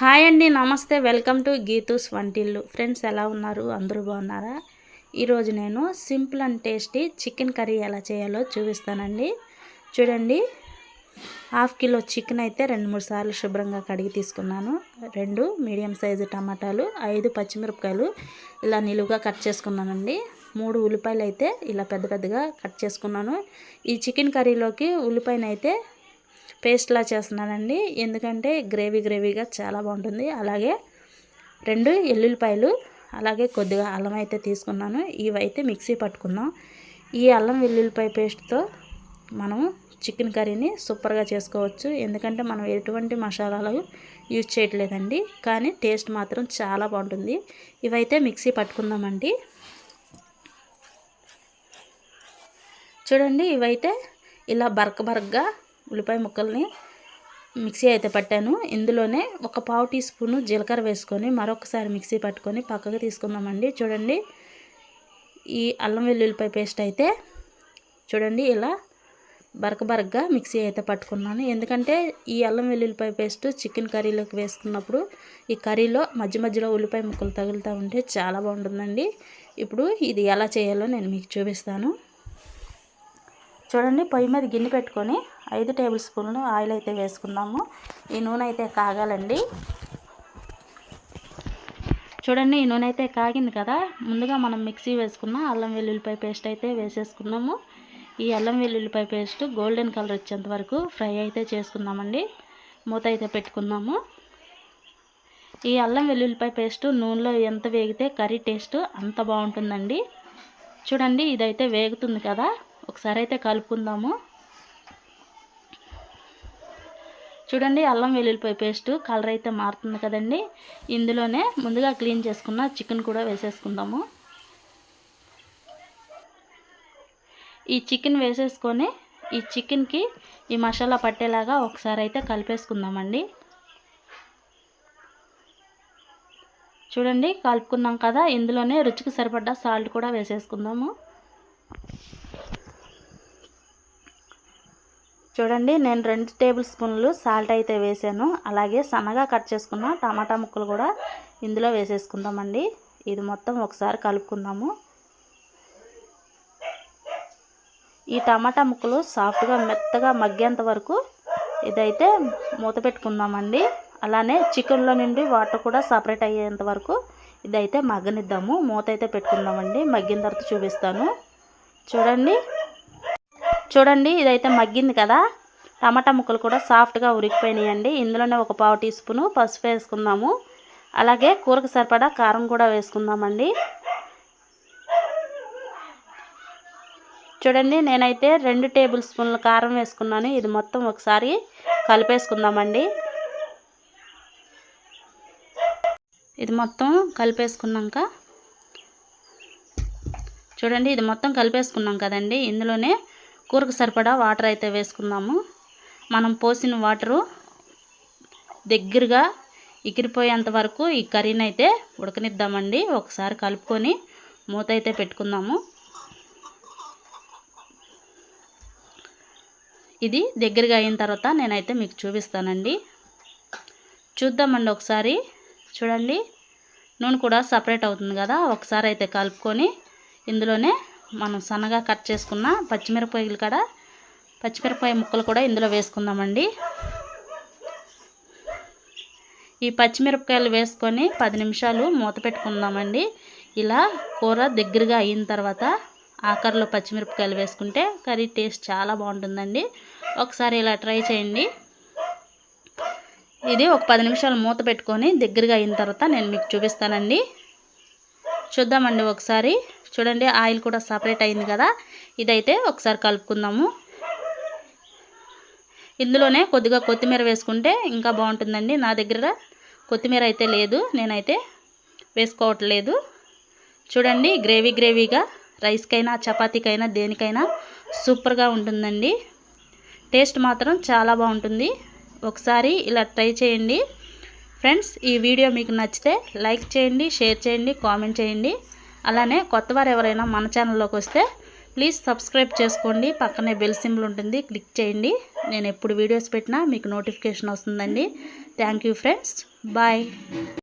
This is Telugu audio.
హాయ్ అండి నమస్తే. వెల్కమ్ టు గీతూస్ వంటిల్లు. ఫ్రెండ్స్ ఎలా ఉన్నారు? అందరూ బాగున్నారా? ఈరోజు నేను simple and tasty chicken curry ఎలా చేయాలో చూపిస్తానండి. చూడండి హాఫ్ కిలో చికెన్ అయితే రెండు మూడు సార్లు శుభ్రంగా కడిగి తీసుకున్నాను. రెండు మీడియం సైజు టమాటాలు ఐదు పచ్చిమిరపకాయలు ఇలా నిలువుగా కట్ చేసుకున్నానండి. మూడు ఉల్లిపాయలు అయితే ఇలా పెద్ద పెద్దగా కట్ చేసుకున్నాను. ఈ చికెన్ కర్రీలోకి ఉల్లిపాయనైతే పేస్ట్లా చేస్తున్నానండి. ఎందుకంటే గ్రేవీ గ్రేవీగా చాలా బాగుంటుంది. అలాగే రెండు ఎల్లుల్లిపాయలు అలాగే కొద్దిగా అల్లం అయితే తీసుకున్నాను. ఇవైతే మిక్సీ పట్టుకుందాం. ఈ అల్లం వెల్లుల్లిపాయ పేస్ట్తో మనము చికెన్ కర్రీని సూపర్గా చేసుకోవచ్చు. ఎందుకంటే మనం ఎటువంటి మసాలాలు యూజ్ చేయట్లేదండి. కానీ టేస్ట్ మాత్రం చాలా బాగుంటుంది. ఇవైతే మిక్సీ పట్టుకుందామండి. చూడండి ఇవైతే ఇలా బరక బరకగా ఉల్లిపాయ ముక్కల్ని మిక్సీ అయితే పట్టాను. ఇందులోనే ఒక పావు టీ స్పూను జీలకర్ర వేసుకొని మరొకసారి మిక్సీ పట్టుకొని పక్కకు తీసుకుందామండి. చూడండి ఈ అల్లం వెల్లుల్లిపాయ పేస్ట్ అయితే చూడండి ఇలా బరక బరకగా మిక్సీ అయితే పట్టుకున్నాను. ఎందుకంటే ఈ అల్లం వెల్లుల్లిపాయ పేస్ట్ చికెన్ కర్రీలోకి వేసుకున్నప్పుడు ఈ కర్రీలో మధ్య మధ్యలో ఉల్లిపాయ ముక్కలు తగులుతూ ఉంటే చాలా బాగుంటుందండి. ఇప్పుడు ఇది ఎలా చేయాలో నేను మీకు చూపిస్తాను. చూడండి పొయ్యి మీద గిన్నె పెట్టుకొని ఐదు టేబుల్ స్పూన్లు ఆయిల్ అయితే వేసుకుందాము. ఈ నూనె అయితే కాగాలండి. చూడండి ఈ నూనె అయితే కాగింది కదా. ముందుగా మనం మిక్సీ వేసుకున్న అల్లం వెల్లుల్లిపాయ పేస్ట్ అయితే వేసేసుకున్నాము ఈ అల్లం వెల్లుల్లిపాయ పేస్ట్ గోల్డెన్ కలర్ వచ్చేంత వరకు ఫ్రై అయితే చేసుకుందామండి. మూత అయితే పెట్టుకుందాము. ఈ అల్లం వెల్లుల్లిపాయ పేస్ట్ నూనెలో ఎంత వేగితే కర్రీ టేస్ట్ అంత బాగుంటుందండి. చూడండి ఇదైతే వేగుతుంది కదా. ఒకసారి అయితే కలుపుకుందాము. చూడండి అల్లం వెల్లుల్లిపాయ పేస్ట్ కలర్ అయితే మారుతుంది కదండి. ఇందులోనే ముందుగా క్లీన్ చేసుకున్న చికెన్ కూడా వేసేసుకుందాము. ఈ చికెన్ వేసేసుకొని ఈ చికెన్కి ఈ మసాలా పట్టేలాగా ఒకసారి అయితే కలిపేసుకుందామండి. చూడండి కలుపుకున్నాం కదా ఇందులోనే రుచికి సరిపడ్డ సాల్ట్ కూడా వేసేసుకుందాము. చూడండి నేను రెండు టేబుల్ స్పూన్లు సాల్ట్ అయితే వేసాను. అలాగే సన్నగా కట్ చేసుకున్న టమాటా ముక్కలు కూడా ఇందులో వేసేసుకుందామండి. ఇది మొత్తం ఒకసారి కలుపుకుందాము. ఈ టమాటా ముక్కలు సాఫ్ట్గా మెత్తగా మగ్గేంత వరకు ఇదైతే మూత పెట్టుకుందామండి. అలానే చికెన్లో నుండి వాటర్ కూడా సపరేట్ అయ్యేంత వరకు ఇదైతే మగ్గనిద్దాము. మూత అయితే పెట్టుకుందామండి. మగ్గిన తర్వాత చూపిస్తాను. చూడండి చూడండి ఇదైతే మగ్గింది కదా. టమాటా ముక్కలు కూడా సాఫ్ట్గా ఉరికిపోయినాయండి ఇందులోనే ఒక పావు టీ స్పూను పసుపు వేసుకుందాము. అలాగే కూరకు సరిపడా కారం కూడా వేసుకుందామండి. చూడండి నేనైతే రెండు టేబుల్ స్పూన్ల కారం వేసుకున్నాను. ఇది మొత్తం ఒకసారి కలిపేసుకుందామండి. ఇది మొత్తం కలిపేసుకున్నాక చూడండి ఇది మొత్తం కలిపేసుకున్నాం కదండి. ఇందులోనే కూరకు సరిపడా వాటర్ అయితే వేసుకుందాము. మనం పోసిన వాటరు దగ్గరగా ఎగిరిపోయేంత వరకు ఈ కర్రీని అయితే ఉడకనిద్దామండి. ఒకసారి కలుపుకొని మూత అయితే పెట్టుకుందాము. ఇది దగ్గరగా అయిన తర్వాత నేనైతే మీకు చూపిస్తానండి. చూద్దామండి ఒకసారి. చూడండి. నూనె కూడా సపరేట్ అవుతుంది కదా. ఒకసారి అయితే కలుపుకొని ఇందులోనే మనం సన్నగా కట్ చేసుకున్న పచ్చిమిరపకాయలు కూడా పచ్చిమిరపకాయ ముక్కలు కూడా ఇందులో వేసుకుందామండి. ఈ పచ్చిమిరపకాయలు వేసుకొని పది నిమిషాలు మూత పెట్టుకుందామండి. ఇలా కూర దగ్గరగా అయిన తర్వాత ఆఖరిలో పచ్చిమిరపకాయలు వేసుకుంటే కర్రీ టేస్ట్ చాలా బాగుంటుందండి. ఒకసారి ఇలా ట్రై చేయండి. ఇది ఒక పది నిమిషాలు మూత పెట్టుకొని దగ్గరగా అయిన తర్వాత నేను మీకు చూపిస్తానండి. చూద్దామండి ఒకసారి. చూడండి ఆయిల్ కూడా సపరేట్ అయింది కదా. ఇదైతే ఒకసారి కలుపుకుందాము. ఇందులోనే కొద్దిగా కొత్తిమీర వేసుకుంటే ఇంకా బాగుంటుందండి. నా దగ్గర కొత్తిమీర అయితే లేదు నేనైతే వేసుకోవట్లేదు. చూడండి గ్రేవీ గ్రేవీగా రైస్కైనా చపాతీకైనా దేనికైనా సూపర్గా ఉంటుందండి. టేస్ట్ మాత్రం చాలా బాగుంటుంది. ఒకసారి ఇలా ట్రై చేయండి. ఫ్రెండ్స్ ఈ వీడియో మీకు నచ్చితే లైక్ చేయండి షేర్ చేయండి కామెంట్ చేయండి. అలానే కొత్తవారు ఎవరైనా మన ఛానల్లోకి వస్తే ప్లీజ్ సబ్స్క్రైబ్ చేసుకోండి. పక్కనే బెల్ సింబల్ ఉంటుంది. క్లిక్ చేయండి. నేను ఎప్పుడు వీడియోస్ పెట్టినా మీకు నోటిఫికేషన్ వస్తుందండి. Thank you friends. బాయ్.